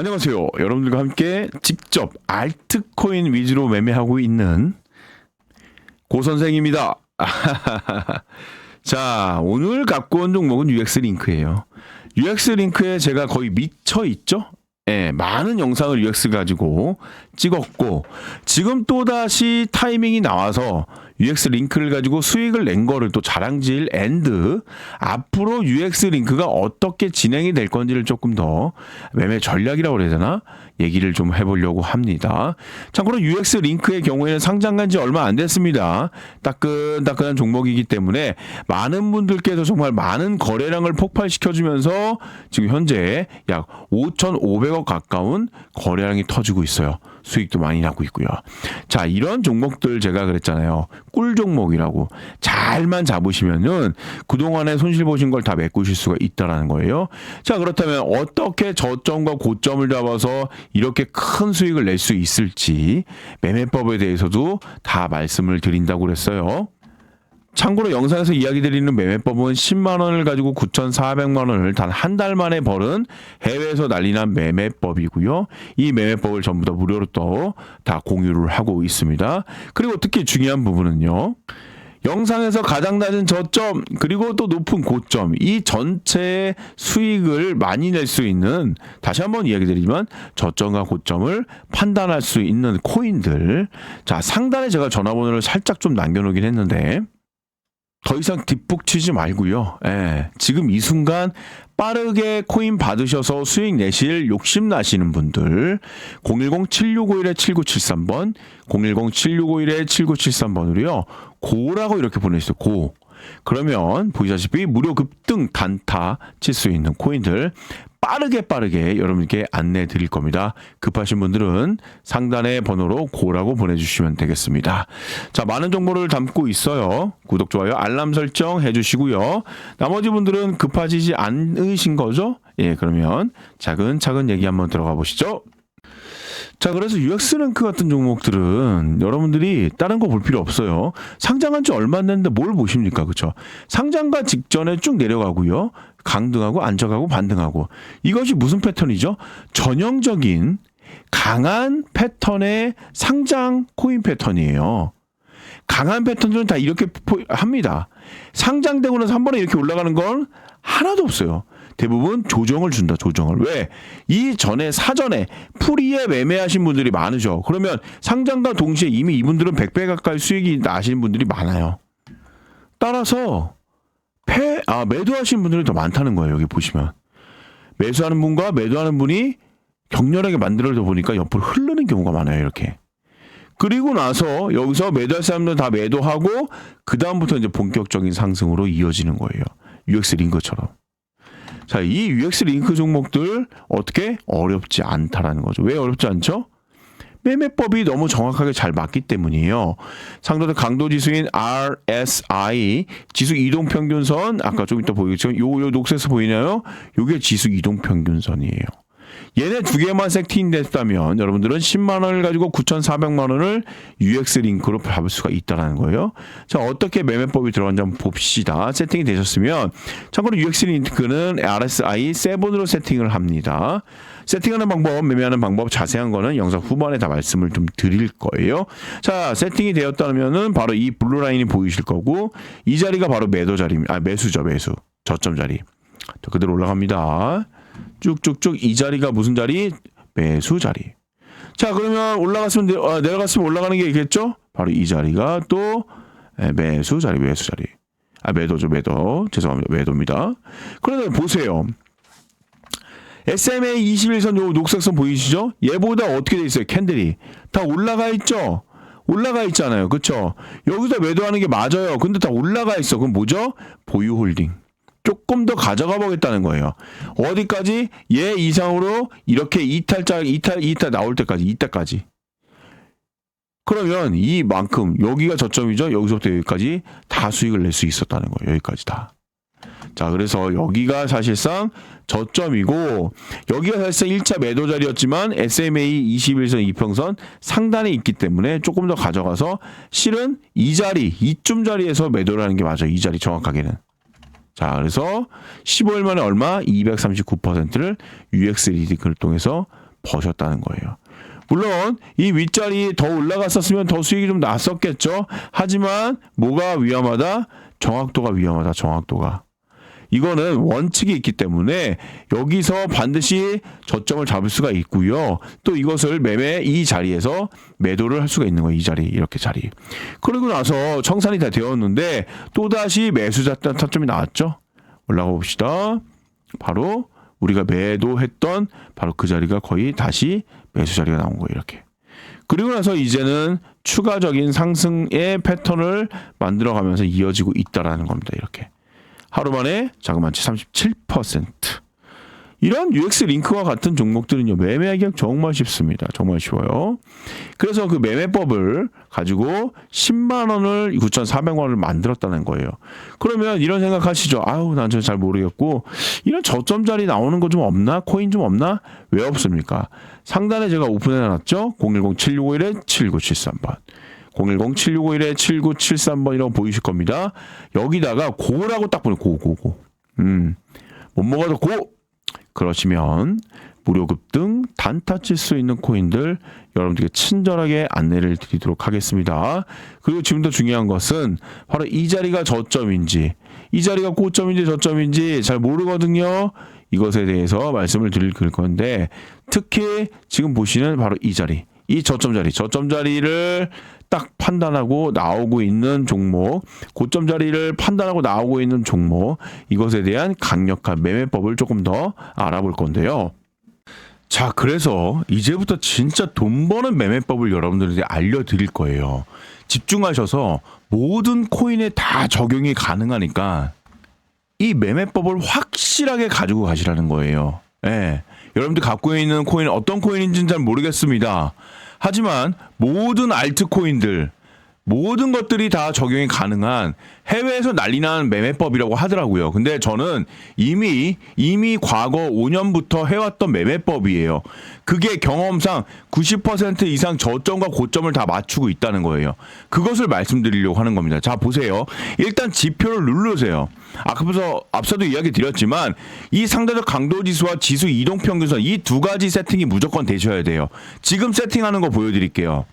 안녕하세요. 여러분들과 함께 직접 알트코인 위주로 매매하고 있는 고 선생입니다. 자, 오늘 갖고 온 종목은 UX 링크예요. UX 링크에 제가 거의 미쳐 있죠? 예, 많은 영상을 UX 가지고 찍었고 지금 또 다시 타이밍이 나와서 UX 링크를 가지고 수익을 낸 거를 또 자랑질 앤드 앞으로 UX 링크가 어떻게 진행이 될 건지를 조금 더 매매 전략이라고 그래야 되나 얘기를 좀 해보려고 합니다. 참고로 UX 링크의 경우에는 상장한 지 얼마 안 됐습니다. 따끈따끈한 종목이기 때문에 많은 분들께서 정말 많은 거래량을 폭발시켜주면서 지금 현재 약 5,500억 가까운 거래량이 터지고 있어요. 수익도 많이 나고 있고요. 자, 이런 종목들 제가 그랬잖아요. 꿀 종목이라고. 잘만 잡으시면은 그동안에 손실 보신 걸 다 메꾸실 수가 있다라는 거예요. 자, 그렇다면 어떻게 저점과 고점을 잡아서 이렇게 큰 수익을 낼 수 있을지 매매법에 대해서도 다 말씀을 드린다고 그랬어요. 참고로 영상에서 이야기 드리는 매매법은 10만 원을 가지고 9,400만 원을 단 한 달 만에 벌은 해외에서 난리난 매매법이고요. 이 매매법을 전부 다 무료로 또 다 공유를 하고 있습니다. 그리고 특히 중요한 부분은요. 영상에서 가장 낮은 저점 그리고 또 높은 고점 이 전체 수익을 많이 낼 수 있는 다시 한번 이야기 드리지만 저점과 고점을 판단할 수 있는 코인들 자 상단에 제가 전화번호를 살짝 좀 남겨놓긴 했는데 더 이상 뒷북 치지 말고요. 예, 지금 이 순간 빠르게 코인 받으셔서 수익 내실 욕심 나시는 분들 010-7651-7973번 010-7651-7973번으로요. 고라고 이렇게 보내주세요. 고. 그러면 보시다시피 무료 급등 단타 칠 수 있는 코인들 빠르게 빠르게 여러분께 안내 드릴 겁니다. 급하신 분들은 상단의 번호로 고라고 보내주시면 되겠습니다. 자, 많은 정보를 담고 있어요. 구독, 좋아요, 알람 설정 해주시고요. 나머지 분들은 급하지지 않으신 거죠? 예, 그러면 차근차근 얘기 한번 들어가 보시죠. 자, 그래서 UX 랭크 같은 종목들은 여러분들이 다른 거 볼 필요 없어요. 상장한 지 얼마 안 됐는데 뭘 보십니까? 그쵸? 상장과 직전에 쭉 내려가고요. 강등하고 안정하고 반등하고. 이것이 무슨 패턴이죠? 전형적인 강한 패턴의 상장 코인 패턴이에요. 강한 패턴들은 다 이렇게 합니다. 상장되고 나서 한 번에 이렇게 올라가는 건 하나도 없어요. 대부분 조정을 준다, 조정을. 왜? 이 전에 사전에 풀이에 매매하신 분들이 많으죠. 그러면 상장과 동시에 이미 이분들은 100배 가까이 수익이 나시는 분들이 많아요. 따라서 패, 아, 매도하신 분들이 더 많다는 거예요. 여기 보시면. 매수하는 분과 매도하는 분이 격렬하게 만들어져 보니까 옆으로 흐르는 경우가 많아요. 이렇게. 그리고 나서 여기서 매도할 사람들 다 매도하고 그 다음부터 이제 본격적인 상승으로 이어지는 거예요. UX 링크처럼. 자, 이 UX 링크 종목들 어떻게 어렵지 않다라는 거죠. 왜 어렵지 않죠? 매매법이 너무 정확하게 잘 맞기 때문이에요. 상도는 강도 지수인 RSI 지수 이동 평균선 아까 좀 이따 보이겠죠? 요, 요 녹색에서 보이나요? 요게 지수 이동 평균선이에요. 얘네 두 개만 세팅됐다면 여러분들은 10만 원을 가지고 9,400만 원을 UX 링크로 잡을 수가 있다라는 거예요. 자, 어떻게 매매법이 들어간지 한번 봅시다. 세팅이 되셨으면 참고로 UX 링크는 RSI 7으로 세팅을 합니다. 세팅하는 방법, 매매하는 방법 자세한 거는 영상 후반에 다 말씀을 좀 드릴 거예요. 자, 세팅이 되었다면은 바로 이 블루 라인이 보이실 거고 이 자리가 바로 매도 자리입니다. 아, 매수죠, 매수. 저점 자리. 자, 그대로 올라갑니다. 쭉쭉쭉 이 자리가 무슨 자리? 매수 자리. 자, 그러면 올라갔으면 내, 아, 내려갔으면 올라가는 게 있겠죠? 바로 이 자리가 또 예, 매수 자리, 매수 자리. 아, 매도죠, 매도. 죄송합니다. 매도입니다. 그런데 보세요. SMA 21선 요 녹색선 보이시죠? 얘보다 어떻게 돼 있어요? 캔들이. 다 올라가 있죠? 올라가 있잖아요. 그쵸? 여기서 매도하는 게 맞아요. 근데 다 올라가 있어. 그럼 뭐죠? 보유 홀딩. 조금 더 가져가 보겠다는 거예요. 어디까지? 얘 이상으로 이렇게 이탈자 이탈 이탈 나올 때까지 이때까지. 그러면 이만큼 여기가 저점이죠. 여기서부터 여기까지 다 수익을 낼 수 있었다는 거예요. 여기까지 다. 자, 그래서 여기가 사실상 저점이고 여기가 사실상 1차 매도 자리였지만 SMA 21선 이평선 상단에 있기 때문에 조금 더 가져가서 실은 이 자리, 이쯤 자리에서 매도를 하는 게 맞아요. 이 자리 정확하게는. 자, 그래서 15일 만에 얼마? 239%를 UX 리딩크를 통해서 버셨다는 거예요. 물론 이 윗자리 더 올라갔었으면 더 수익이 좀 났었겠죠. 하지만 뭐가 위험하다? 정확도가 위험하다. 정확도가. 이거는 원칙이 있기 때문에 여기서 반드시 저점을 잡을 수가 있고요. 또 이것을 매매 이 자리에서 매도를 할 수가 있는 거예요. 이 자리 이렇게 자리. 그리고 나서 청산이 다 되었는데 또 다시 매수 자- 타점이 나왔죠. 올라가 봅시다. 바로 우리가 매도했던 바로 그 자리가 거의 다시 매수 자리가 나온 거예요. 이렇게. 그리고 나서 이제는 추가적인 상승의 패턴을 만들어가면서 이어지고 있다라는 겁니다. 이렇게. 하루 만에 자그마치 37%. 이런 UX 링크와 같은 종목들은요, 매매하기가 정말 쉽습니다. 정말 쉬워요. 그래서 그 매매법을 가지고 10만원을 9,400만원을 만들었다는 거예요. 그러면 이런 생각 하시죠. 아우, 난잘 모르겠고, 이런 저점짜리 나오는 거 좀 없나? 코인 좀 없나? 왜 없습니까? 상단에 제가 오픈해 놨죠? 010-7651-7973번. 010-7651-7973번이라고 보이실 겁니다. 여기다가 고라고 딱 보내, 고, 고, 고. 음. 못 먹어도 고! 그러시면 무료 급 등 단타 칠 수 있는 코인들 여러분들께 친절하게 안내를 드리도록 하겠습니다. 그리고 지금 더 중요한 것은 바로 이 자리가 저점인지 이 자리가 고점인지 저점인지 잘 모르거든요. 이것에 대해서 말씀을 드릴 건데 특히 지금 보시는 바로 이 자리 이 저점 자리 저점 자리를 딱 판단하고 나오고 있는 종목 고점 자리를 판단하고 나오고 있는 종목 이것에 대한 강력한 매매법을 조금 더 알아볼 건데요. 자, 그래서 이제부터 진짜 돈 버는 매매법을 여러분들에게 알려드릴 거예요. 집중하셔서 모든 코인에 다 적용이 가능하니까 이 매매법을 확실하게 가지고 가시라는 거예요. 예. 여러분들 갖고 있는 코인 어떤 코인인지는 잘 모르겠습니다. 하지만 모든 알트코인들 모든 것들이 다 적용이 가능한 해외에서 난리나는 매매법이라고 하더라고요. 근데 저는 이미 이미 과거 5년부터 해왔던 매매법이에요. 그게 경험상 90% 이상 저점과 고점을 다 맞추고 있다는 거예요. 그것을 말씀드리려고 하는 겁니다. 자 보세요. 일단 지표를 누르세요. 아까부터 앞서도 이야기 드렸지만 이 상대적 강도 지수와 지수 이동 평균선 이 두 가지 세팅이 무조건 되셔야 돼요. 지금 세팅하는 거 보여드릴게요.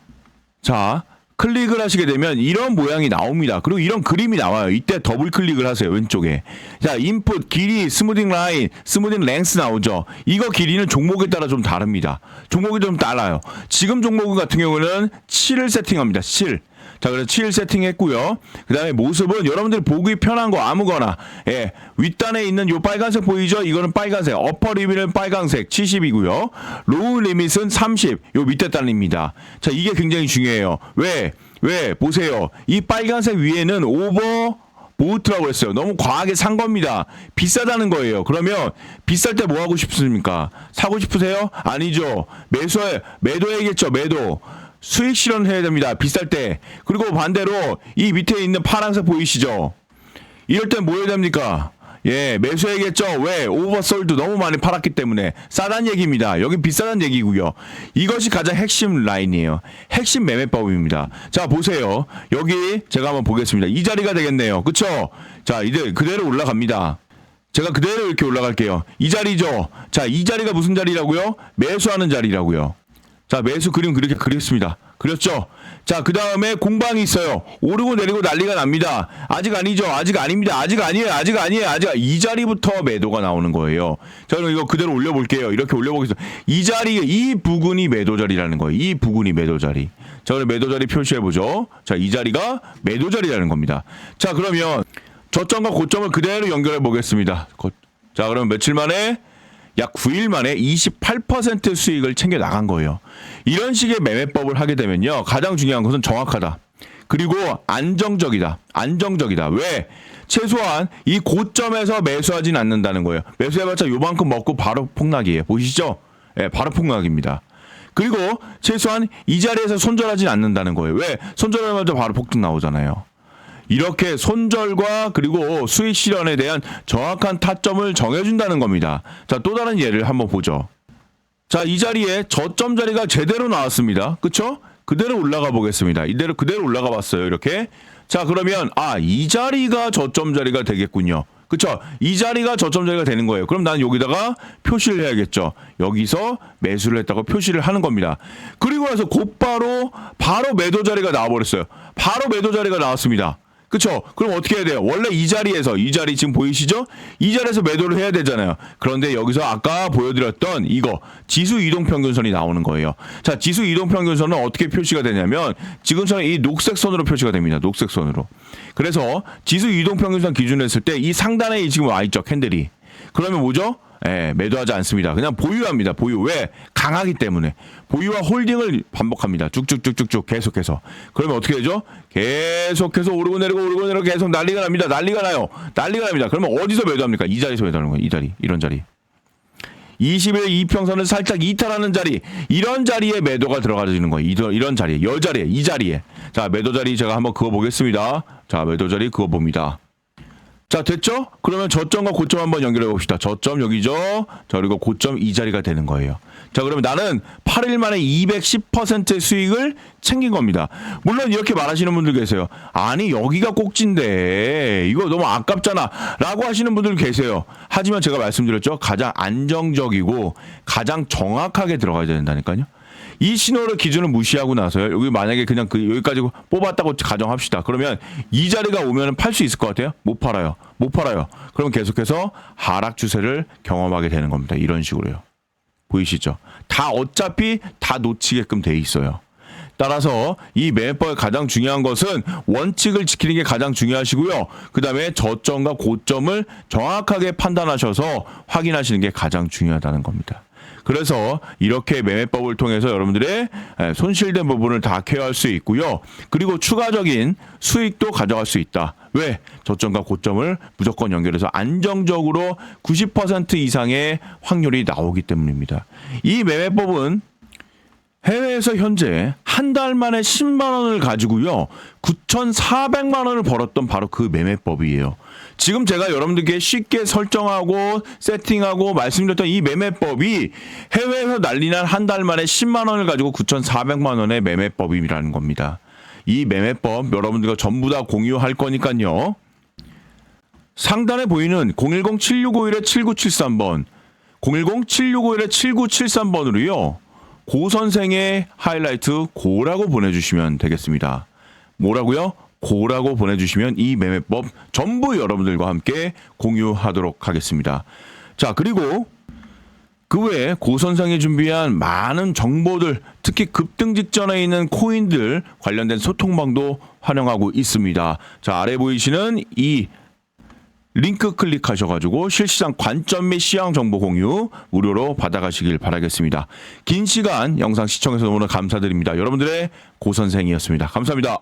자, 클릭을 하시게 되면 이런 모양이 나옵니다. 그리고 이런 그림이 나와요. 이때 더블 클릭을 하세요. 왼쪽에. 자, 인풋, 길이, 스무딩 라인, 스무딩 랭스 나오죠. 이거 길이는 종목에 따라 좀 다릅니다. 종목이 좀 달라요. 지금 종목 같은 경우는 7을 세팅합니다. 7. 자, 그래서 7 세팅했고요. 그 다음에 모습은 여러분들 보기 편한 거 아무거나, 예, 윗단에 있는 요 빨간색 보이죠? 이거는 빨간색. 어퍼 리밋은 빨간색 70이고요. 로우 리밋은 30. 요 밑에 단입니다. 자, 이게 굉장히 중요해요. 왜? 왜? 보세요. 이 빨간색 위에는 오버 보트라고 했어요. 너무 과하게 산 겁니다. 비싸다는 거예요. 그러면 비쌀 때 뭐 하고 싶습니까? 사고 싶으세요? 아니죠. 매수해 매도해야겠죠. 매도. 수익 실현해야 됩니다. 비쌀 때. 그리고 반대로 이 밑에 있는 파란색 보이시죠? 이럴 땐 뭐 해야 됩니까? 예, 매수해야겠죠. 왜? 오버솔드 너무 많이 팔았기 때문에 싸단 얘기입니다. 여기 비싸단 얘기고요. 이것이 가장 핵심 라인이에요. 핵심 매매법입니다. 자, 보세요. 여기 제가 한번 보겠습니다. 이 자리가 되겠네요. 그쵸? 자, 이제 그대로 올라갑니다. 제가 그대로 이렇게 올라갈게요. 이 자리죠. 자, 이 자리가 무슨 자리라고요? 매수하는 자리라고요. 자, 매수 그림 그렇게 그렸습니다. 그렸죠? 자, 그 다음에 공방이 있어요. 오르고 내리고 난리가 납니다. 아직 아니죠. 아직 아닙니다. 아직 아니에요. 아직 아니에요. 아직 이 자리부터 매도가 나오는 거예요. 저는 이거 그대로 올려볼게요. 이렇게 올려보겠습니다. 이 자리, 이 부근이 매도 자리라는 거예요. 이 부근이 매도 자리. 자, 그럼 매도 자리 표시해보죠. 자, 이 자리가 매도 자리라는 겁니다. 자, 그러면 저점과 고점을 그대로 연결해 보겠습니다. 거- 자, 그럼 며칠 만에 약 9일 만에 28% 수익을 챙겨 나간 거예요. 이런 식의 매매법을 하게 되면요. 가장 중요한 것은 정확하다. 그리고 안정적이다. 안정적이다. 왜? 최소한 이 고점에서 매수하진 않는다는 거예요. 매수해봤자 요만큼 먹고 바로 폭락이에요. 보이시죠? 예, 바로 폭락입니다. 그리고 최소한 이 자리에서 손절하진 않는다는 거예요. 왜? 손절하자마자 바로 폭등 나오잖아요. 이렇게 손절과 그리고 수익 실현에 대한 정확한 타점을 정해준다는 겁니다. 자, 또 다른 예를 한번 보죠. 자, 이 자리에 저점 자리가 제대로 나왔습니다. 그쵸? 그대로 올라가 보겠습니다. 이대로 그대로 올라가 봤어요. 이렇게. 자, 그러면, 아, 이 자리가 저점 자리가 되겠군요. 그쵸? 이 자리가 저점 자리가 되는 거예요. 그럼 나는 여기다가 표시를 해야겠죠. 여기서 매수를 했다고 표시를 하는 겁니다. 그리고 나서 곧바로 바로 매도 자리가 나와버렸어요. 바로 매도 자리가 나왔습니다. 그쵸? 그럼 어떻게 해야 돼요? 원래 이 자리에서, 이 자리 지금 보이시죠? 이 자리에서 매도를 해야 되잖아요. 그런데 여기서 아까 보여드렸던 이거, 지수 이동 평균선이 나오는 거예요. 자, 지수 이동 평균선은 어떻게 표시가 되냐면, 지금처럼 이 녹색 선으로 표시가 됩니다. 녹색 선으로. 그래서 지수 이동 평균선 기준으로 했을 때 이 상단에 이 지금 와 있죠, 캔들이. 그러면 뭐죠? 예, 매도하지 않습니다. 그냥 보유합니다. 보유. 왜? 강하기 때문에. 보유와 홀딩을 반복합니다. 쭉쭉쭉쭉쭉 계속해서. 그러면 어떻게 되죠? 계속해서 오르고 내리고 오르고 내리고 계속 난리가 납니다. 난리가 나요. 난리가 납니다. 그러면 어디서 매도합니까? 이 자리에서 매도하는 거예요. 이 자리. 이런 자리. 20일 이평선을 살짝 이탈하는 자리 이런 자리에 매도가 들어가지는 거예요. 이런, 자리에 여 자리에 이 자리에 자 매도 자리 제가 한번 그어 보겠습니다. 자 매도 자리 그어 봅니다. 자 됐죠? 그러면 저점과 고점 한번 연결해 봅시다. 저점 여기죠. 자 그리고 고점 이 자리가 되는 거예요. 자 그러면 나는 8일 만에 210%의 수익을 챙긴 겁니다. 물론 이렇게 말하시는 분들 계세요. 아니 여기가 꼭지인데 이거 너무 아깝잖아 라고 하시는 분들 계세요. 하지만 제가 말씀드렸죠. 가장 안정적이고 가장 정확하게 들어가야 된다니까요. 이 신호를 기준을 무시하고 나서요. 여기 만약에 그냥 그 여기까지 뽑았다고 가정합시다. 그러면 이 자리가 오면 팔 수 있을 것 같아요? 못 팔아요. 못 팔아요. 그럼 계속해서 하락 추세를 경험하게 되는 겁니다. 이런 식으로요. 보이시죠? 다 어차피 다 놓치게끔 돼 있어요. 따라서 이 매매법의 가장 중요한 것은 원칙을 지키는 게 가장 중요하시고요. 그 다음에 저점과 고점을 정확하게 판단하셔서 확인하시는 게 가장 중요하다는 겁니다. 그래서 이렇게 매매법을 통해서 여러분들의 에, 손실된 부분을 다 케어할 수 있고요. 그리고 추가적인 수익도 가져갈 수 있다. 왜? 저점과 고점을 무조건 연결해서 안정적으로 90% 이상의 확률이 나오기 때문입니다. 이 매매법은 해외에서 현재 한 달 만에 10만 원을 가지고요. 9,400만 원을 벌었던 바로 그 매매법이에요. 지금 제가 여러분들께 쉽게 설정하고 세팅하고 말씀드렸던 이 매매법이 해외에서 난리난 한 달 만에 10만 원을 가지고 9,400만 원의 매매법이라는 겁니다. 이 매매법 여러분들과 전부 다 공유할 거니까요. 상단에 보이는 010-7651-7973번, 010-7651-7973번으로요. 고 선생의 하이라이트 고라고 보내주시면 되겠습니다. 뭐라고요? 고라고 보내주시면 이 매매법 전부 여러분들과 함께 공유하도록 하겠습니다. 자, 그리고 그 외에 고 선생이 준비한 많은 정보들, 특히 급등 직전에 있는 코인들 관련된 소통방도 활용하고 있습니다. 자, 아래 보이시는 이 링크 클릭하셔가지고 실시간 관점 및 시황 정보 공유 무료로 받아가시길 바라겠습니다. 긴 시간 영상 시청해서 너무나 감사드립니다. 여러분들의 고 선생이었습니다. 감사합니다.